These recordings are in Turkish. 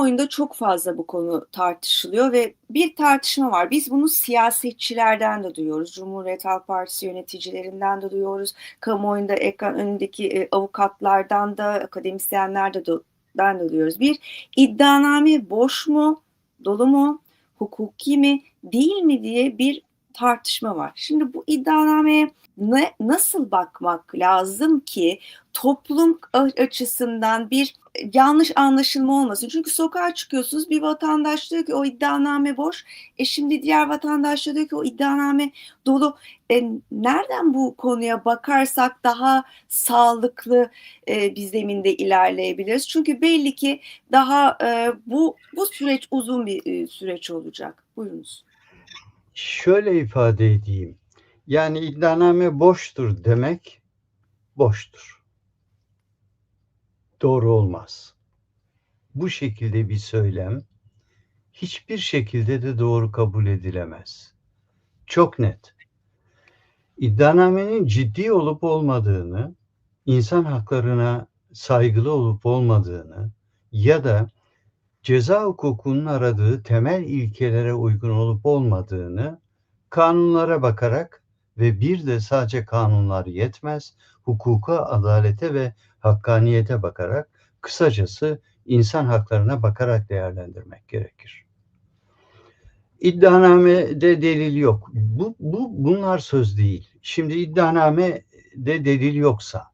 Kamuoyunda çok fazla bu konu tartışılıyor ve bir tartışma var. Biz bunu siyasetçilerden de duyuyoruz. Cumhuriyet Halk Partisi yöneticilerinden de duyuyoruz. Kamuoyunda ekran önündeki e, avukatlardan da, akademisyenlerden de, de duyuyoruz. Bir, iddianame boş mu, dolu mu, hukuki mi, değil mi diye bir tartışma var. Şimdi bu iddianameye ne, nasıl bakmak lazım ki toplum açısından bir yanlış anlaşılma olmasın. Çünkü sokağa çıkıyorsunuz bir vatandaş diyor ki o iddianame boş. E şimdi diğer vatandaş diyor ki o iddianame dolu. E, nereden bu konuya bakarsak daha sağlıklı e, bir zeminde ilerleyebiliriz. Çünkü belli ki daha e, bu bu süreç uzun bir e, süreç olacak. Buyurunuz. Şöyle ifade edeyim. Yani iddianame boştur demek boştur. Doğru olmaz. Bu şekilde bir söylem hiçbir şekilde de doğru kabul edilemez. Çok net. İddianamenin ciddi olup olmadığını, insan haklarına saygılı olup olmadığını ya da ceza hukukunun aradığı temel ilkelere uygun olup olmadığını kanunlara bakarak ve bir de sadece kanunlar yetmez, hukuka, adalete ve hakkaniyete bakarak, kısacası insan haklarına bakarak değerlendirmek gerekir. İddianamede delil yok. Bu, bu bunlar söz değil. Şimdi iddianamede delil yoksa,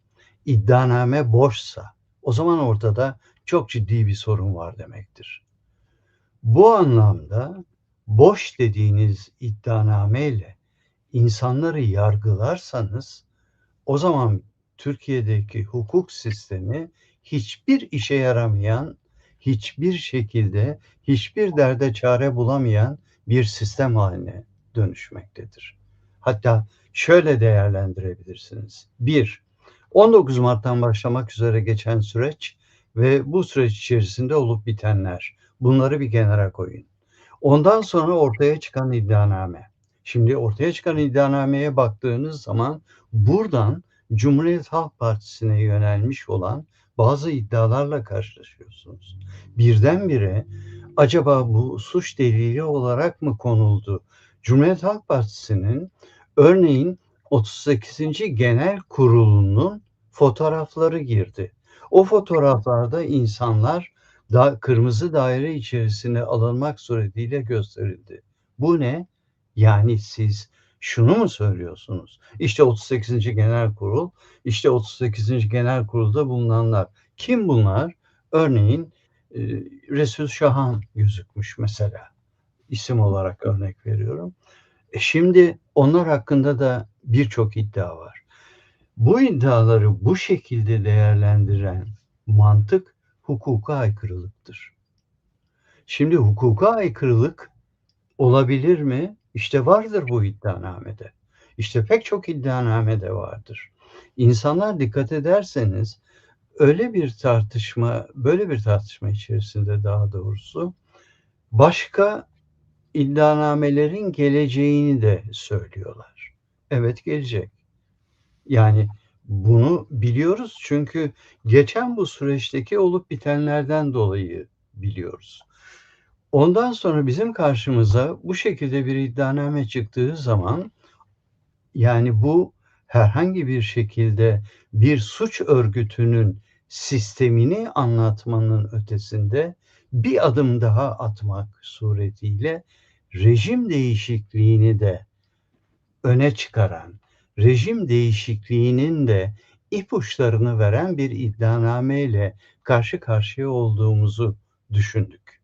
iddianame boşsa, o zaman ortada çok ciddi bir sorun var demektir. Bu anlamda boş dediğiniz iddianameyle insanları yargılarsanız o zaman Türkiye'deki hukuk sistemi hiçbir işe yaramayan, hiçbir şekilde hiçbir derde çare bulamayan bir sistem haline dönüşmektedir. Hatta şöyle değerlendirebilirsiniz. Bir, 19 Mart'tan başlamak üzere geçen süreç ve bu süreç içerisinde olup bitenler. Bunları bir kenara koyun. Ondan sonra ortaya çıkan iddianame. Şimdi ortaya çıkan iddianameye baktığınız zaman buradan Cumhuriyet Halk Partisi'ne yönelmiş olan bazı iddialarla karşılaşıyorsunuz. Birdenbire acaba bu suç delili olarak mı konuldu? Cumhuriyet Halk Partisi'nin örneğin 38. Genel Kurulu'nun fotoğrafları girdi. O fotoğraflarda insanlar da kırmızı daire içerisine alınmak suretiyle gösterildi. Bu ne? Yani siz şunu mu söylüyorsunuz? İşte 38. Genel Kurul, işte 38. Genel Kurul'da bulunanlar. Kim bunlar? Örneğin e, Resul Şahan gözükmüş mesela. İsim olarak örnek veriyorum. E şimdi onlar hakkında da birçok iddia var. Bu iddiaları bu şekilde değerlendiren mantık hukuka aykırılıktır. Şimdi hukuka aykırılık olabilir mi? İşte vardır bu iddianamede. İşte pek çok iddianamede vardır. İnsanlar dikkat ederseniz öyle bir tartışma, böyle bir tartışma içerisinde daha doğrusu başka iddianamelerin geleceğini de söylüyorlar. Evet gelecek. Yani bunu biliyoruz çünkü geçen bu süreçteki olup bitenlerden dolayı biliyoruz. Ondan sonra bizim karşımıza bu şekilde bir iddianame çıktığı zaman yani bu herhangi bir şekilde bir suç örgütünün sistemini anlatmanın ötesinde bir adım daha atmak suretiyle rejim değişikliğini de öne çıkaran, rejim değişikliğinin de ipuçlarını veren bir iddianame ile karşı karşıya olduğumuzu düşündük.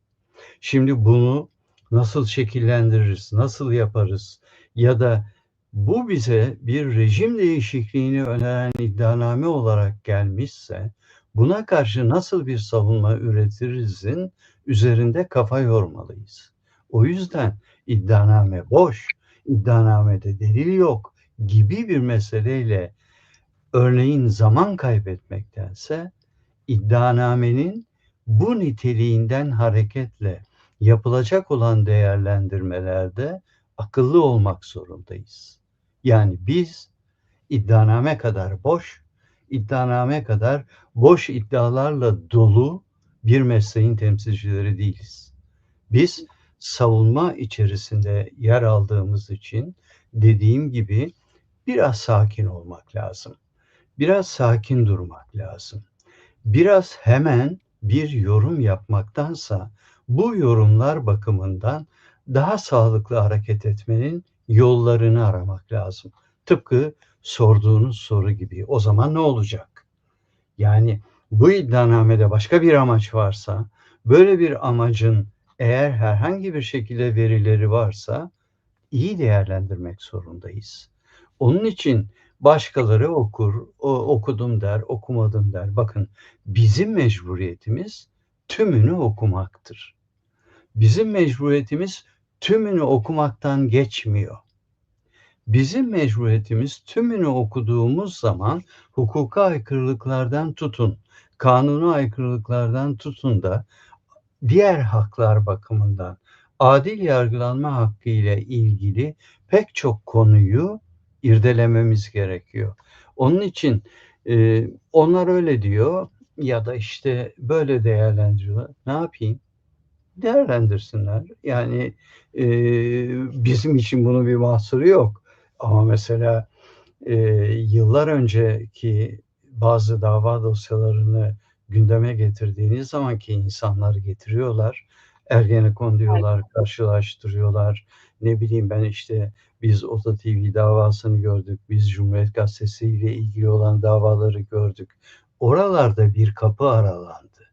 Şimdi bunu nasıl şekillendiririz, nasıl yaparız ya da bu bize bir rejim değişikliğini öneren iddianame olarak gelmişse buna karşı nasıl bir savunma üretirizin üzerinde kafa yormalıyız. O yüzden iddianame boş, iddianamede delil yok gibi bir meseleyle örneğin zaman kaybetmektense iddianamenin bu niteliğinden hareketle yapılacak olan değerlendirmelerde akıllı olmak zorundayız. Yani biz iddianame kadar boş, iddianame kadar boş iddialarla dolu bir mesleğin temsilcileri değiliz. Biz savunma içerisinde yer aldığımız için dediğim gibi biraz sakin olmak lazım. Biraz sakin durmak lazım. Biraz hemen bir yorum yapmaktansa bu yorumlar bakımından daha sağlıklı hareket etmenin yollarını aramak lazım. Tıpkı sorduğunuz soru gibi. O zaman ne olacak? Yani bu iddianamede başka bir amaç varsa, böyle bir amacın eğer herhangi bir şekilde verileri varsa iyi değerlendirmek zorundayız. Onun için başkaları okur, okudum der, okumadım der. Bakın bizim mecburiyetimiz tümünü okumaktır. Bizim mecburiyetimiz tümünü okumaktan geçmiyor. Bizim mecburiyetimiz tümünü okuduğumuz zaman hukuka aykırılıklardan tutun, kanuna aykırılıklardan tutun da diğer haklar bakımından adil yargılanma hakkı ile ilgili pek çok konuyu irdelememiz gerekiyor. Onun için e, onlar öyle diyor ya da işte böyle değerlendiriyorlar. Ne yapayım? Değerlendirsinler. Yani e, bizim için bunun bir mahsuru yok. Ama mesela e, yıllar önceki bazı dava dosyalarını gündeme getirdiğiniz zaman ki insanları getiriyorlar. Ergenekon diyorlar, karşılaştırıyorlar. Ne bileyim ben işte biz Oda TV davasını gördük. Biz Cumhuriyet Gazetesi ile ilgili olan davaları gördük. Oralarda bir kapı aralandı.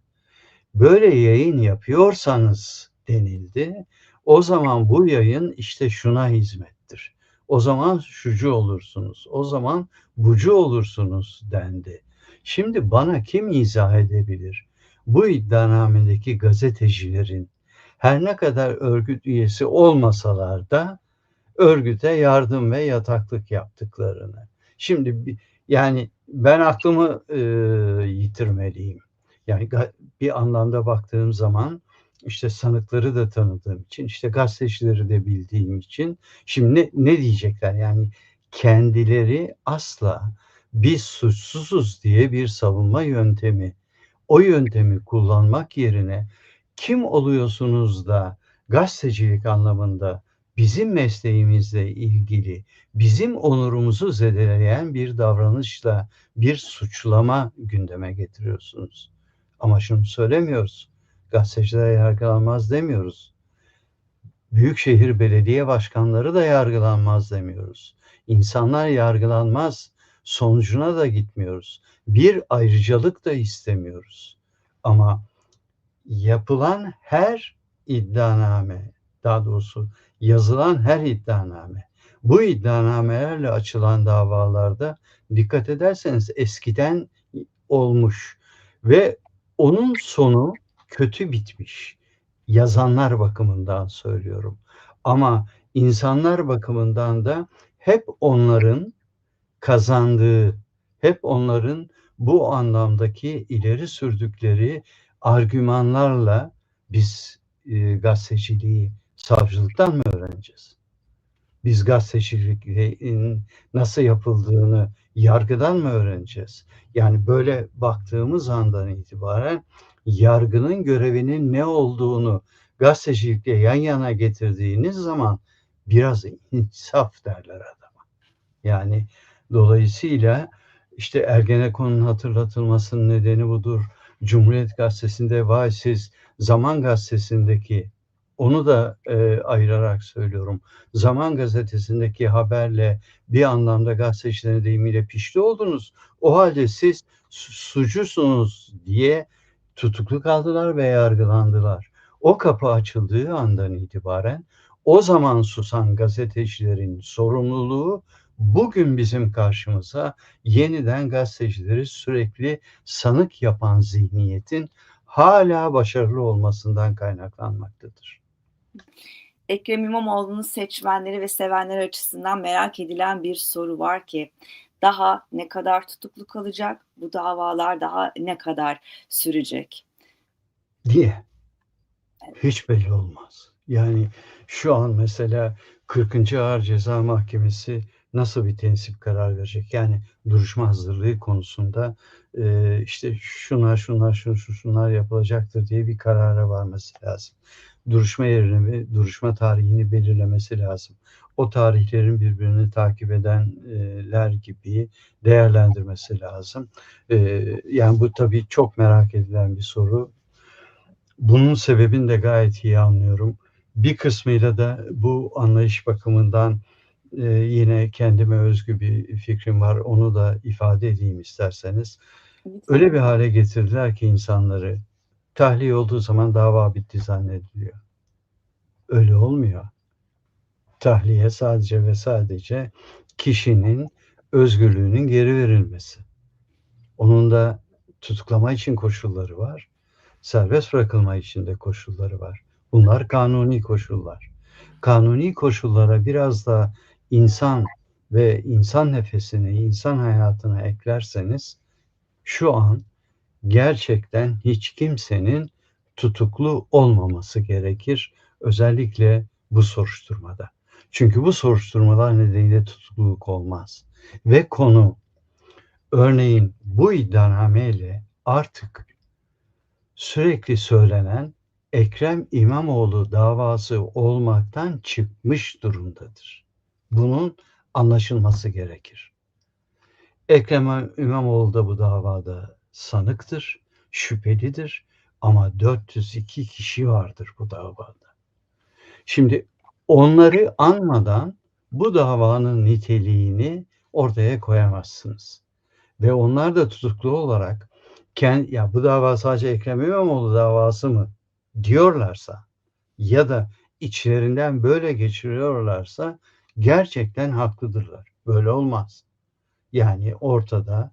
Böyle yayın yapıyorsanız denildi. O zaman bu yayın işte şuna hizmettir. O zaman şucu olursunuz. O zaman bucu olursunuz dendi. Şimdi bana kim izah edebilir? Bu iddianamedeki gazetecilerin her ne kadar örgüt üyesi olmasalar da örgüte yardım ve yataklık yaptıklarını. Şimdi yani ben aklımı e, yitirmeliyim. Yani bir anlamda baktığım zaman işte sanıkları da tanıdığım için, işte gazetecileri de bildiğim için şimdi ne, diyecekler? Yani kendileri asla biz suçsuzuz diye bir savunma yöntemi, o yöntemi kullanmak yerine kim oluyorsunuz da gazetecilik anlamında bizim mesleğimizle ilgili bizim onurumuzu zedeleyen bir davranışla bir suçlama gündeme getiriyorsunuz. Ama şunu söylemiyoruz. Gazeteciler yargılanmaz demiyoruz. Büyükşehir belediye başkanları da yargılanmaz demiyoruz. İnsanlar yargılanmaz sonucuna da gitmiyoruz. Bir ayrıcalık da istemiyoruz. Ama yapılan her iddianame, daha doğrusu yazılan her iddianame, bu iddianamelerle açılan davalarda dikkat ederseniz eskiden olmuş ve onun sonu kötü bitmiş. Yazanlar bakımından söylüyorum. Ama insanlar bakımından da hep onların kazandığı, hep onların bu anlamdaki ileri sürdükleri argümanlarla biz e, gazeteciliği savcılıktan mı öğreneceğiz? Biz gazeteciliğin nasıl yapıldığını yargıdan mı öğreneceğiz? Yani böyle baktığımız andan itibaren yargının görevinin ne olduğunu gazetecilikle yan yana getirdiğiniz zaman biraz insaf derler adama. Yani dolayısıyla işte Ergenekon'un hatırlatılmasının nedeni budur. Cumhuriyet Gazetesi'nde vay siz Zaman Gazetesi'ndeki onu da e, ayırarak söylüyorum. Zaman gazetesindeki haberle bir anlamda gazetecilerin deyimiyle pişti oldunuz. O halde siz sucusunuz diye tutuklu kaldılar ve yargılandılar. O kapı açıldığı andan itibaren o zaman susan gazetecilerin sorumluluğu bugün bizim karşımıza yeniden gazetecileri sürekli sanık yapan zihniyetin hala başarılı olmasından kaynaklanmaktadır. Ekrem İmamoğlu'nun seçmenleri ve sevenler açısından merak edilen bir soru var ki daha ne kadar tutuklu kalacak? Bu davalar daha ne kadar sürecek? Diye. Hiç belli olmaz. Yani şu an mesela 40. Ağır Ceza Mahkemesi nasıl bir tensip karar verecek? Yani duruşma hazırlığı konusunda e, işte şunlar şunlar şun, şu şunlar yapılacaktır diye bir karara varması lazım. Duruşma yerini ve duruşma tarihini belirlemesi lazım. O tarihlerin birbirini takip edenler gibi değerlendirmesi lazım. E, yani bu tabii çok merak edilen bir soru. Bunun sebebini de gayet iyi anlıyorum. Bir kısmıyla da bu anlayış bakımından e, yine kendime özgü bir fikrim var. Onu da ifade edeyim isterseniz. Öyle bir hale getirdiler ki insanları tahliye olduğu zaman dava bitti zannediliyor. Öyle olmuyor. Tahliye sadece ve sadece kişinin özgürlüğünün geri verilmesi. Onun da tutuklama için koşulları var. Serbest bırakılma için de koşulları var. Bunlar kanuni koşullar. Kanuni koşullara biraz da insan ve insan nefesini, insan hayatına eklerseniz şu an gerçekten hiç kimsenin tutuklu olmaması gerekir. Özellikle bu soruşturmada. Çünkü bu soruşturmalar nedeniyle tutukluluk olmaz. Ve konu örneğin bu iddianameyle artık sürekli söylenen Ekrem İmamoğlu davası olmaktan çıkmış durumdadır. Bunun anlaşılması gerekir. Ekrem İmamoğlu da bu davada sanıktır, şüphelidir ama 402 kişi vardır bu davada. Şimdi onları anmadan bu davanın niteliğini ortaya koyamazsınız. Ve onlar da tutuklu olarak kendi, ya bu dava sadece Ekrem İmamoğlu davası mı diyorlarsa ya da içlerinden böyle geçiriyorlarsa gerçekten haklıdırlar. Böyle olmaz. Yani ortada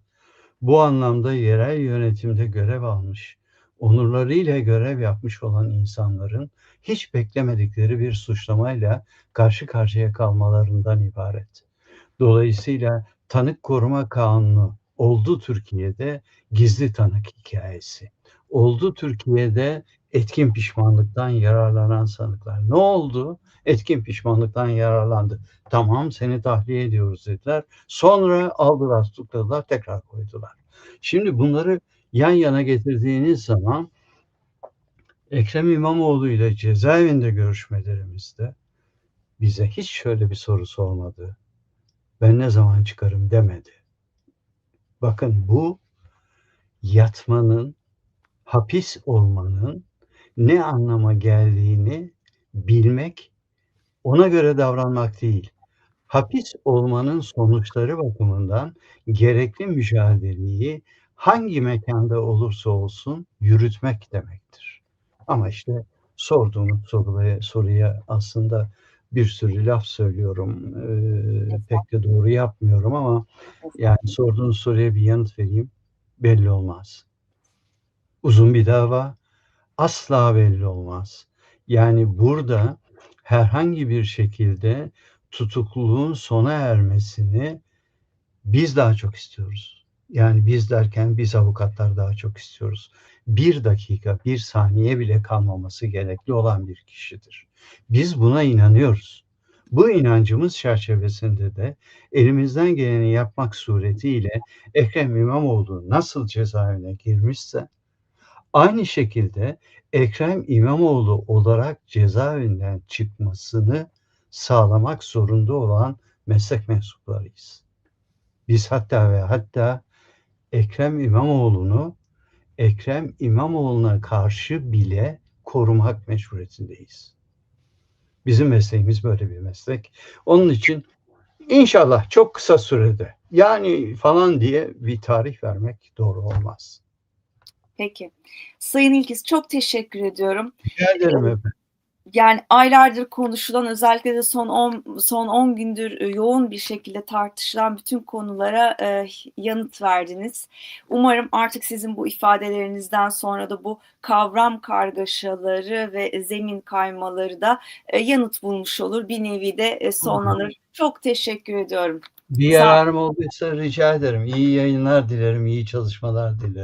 bu anlamda yerel yönetimde görev almış, onurlarıyla görev yapmış olan insanların hiç beklemedikleri bir suçlamayla karşı karşıya kalmalarından ibaret. Dolayısıyla tanık koruma kanunu oldu Türkiye'de gizli tanık hikayesi. Oldu Türkiye'de etkin pişmanlıktan yararlanan sanıklar. Ne oldu? Etkin pişmanlıktan yararlandı. Tamam seni tahliye ediyoruz dediler. Sonra aldılar tutukladılar tekrar koydular. Şimdi bunları yan yana getirdiğiniz zaman Ekrem İmamoğlu ile cezaevinde görüşmelerimizde bize hiç şöyle bir soru sormadı. Ben ne zaman çıkarım demedi. Bakın bu yatmanın, hapis olmanın ne anlama geldiğini bilmek, ona göre davranmak değil. Hapis olmanın sonuçları bakımından gerekli mücadeleyi hangi mekanda olursa olsun yürütmek demektir. Ama işte sorduğunuz soruya, soruya aslında bir sürü laf söylüyorum. Ee, pek de doğru yapmıyorum ama yani sorduğunuz soruya bir yanıt vereyim. Belli olmaz. Uzun bir dava asla belli olmaz. Yani burada herhangi bir şekilde tutukluluğun sona ermesini biz daha çok istiyoruz. Yani biz derken biz avukatlar daha çok istiyoruz. Bir dakika, bir saniye bile kalmaması gerekli olan bir kişidir. Biz buna inanıyoruz. Bu inancımız çerçevesinde de elimizden geleni yapmak suretiyle Ekrem İmamoğlu nasıl cezaevine girmişse aynı şekilde Ekrem İmamoğlu olarak cezaevinden çıkmasını sağlamak zorunda olan meslek mensuplarıyız. Biz hatta ve hatta Ekrem İmamoğlu'nu Ekrem İmamoğlu'na karşı bile korumak mecburiyetindeyiz. Bizim mesleğimiz böyle bir meslek. Onun için inşallah çok kısa sürede yani falan diye bir tarih vermek doğru olmaz. Peki. Sayın İlkiz çok teşekkür ediyorum. Rica ederim efendim. Yani aylardır konuşulan özellikle de son 10 son 10 gündür e, yoğun bir şekilde tartışılan bütün konulara e, yanıt verdiniz. Umarım artık sizin bu ifadelerinizden sonra da bu kavram kargaşaları ve zemin kaymaları da e, yanıt bulmuş olur. Bir nevi de e, sonlanır. Çok teşekkür ediyorum. Bir yararım olduysa rica ederim. İyi yayınlar dilerim, iyi çalışmalar dilerim.